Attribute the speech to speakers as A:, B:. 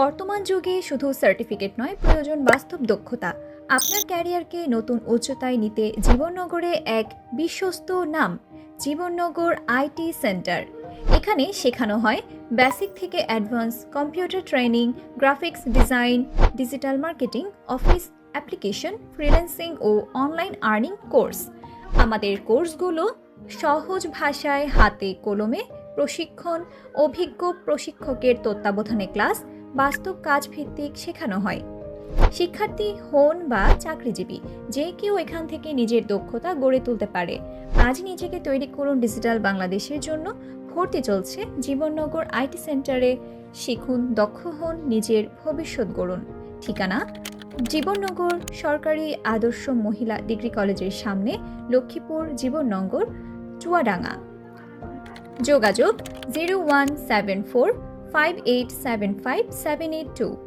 A: বর্তমান যুগে শুধু সার্টিফিকেট নয়, প্রয়োজন বাস্তব দক্ষতা। আপনার ক্যারিয়ারকে নতুন উচ্চতায় নিতে জীবননগরে এক বিশ্বস্ত নাম, জীবননগর আইটি সেন্টার। এখানে শেখানো হয় বেসিক থেকে advance computer training graphics design digital marketing office application freelancing ও অনলাইন আর্নিং কোর্স আমাদের কোর্সগুলো সহজ ভাষায়, হাতে কলমে প্রশিক্ষণ, অভিজ্ঞ প্রশিক্ষকের তত্ত্বাবধানে ক্লাস বাস্তব কাজ ভিত্তিক শেখানো হয়। শিক্ষার্থী হন বা চাকরিজীবী, যে কেউ এখান থেকে নিজের দক্ষতা গড়ে তুলতে পারে। আজ নিজেকে তৈরি করুন ডিজিটাল বাংলাদেশের জন্য। ভর্তি চলছে জীবননগর আইটি সেন্টারে। শিখুন, দক্ষ হন, নিজের ভবিষ্যৎ গড়ুন। ঠিকানা? জীবননগর সরকারি আদর্শ মহিলা ডিগ্রি কলেজের সামনে লক্ষ্মীপুর, জীবননগর, চুয়াডাঙ্গা। যোগাযোগ জিরো ওয়ান সেভেন ফোর 5875782.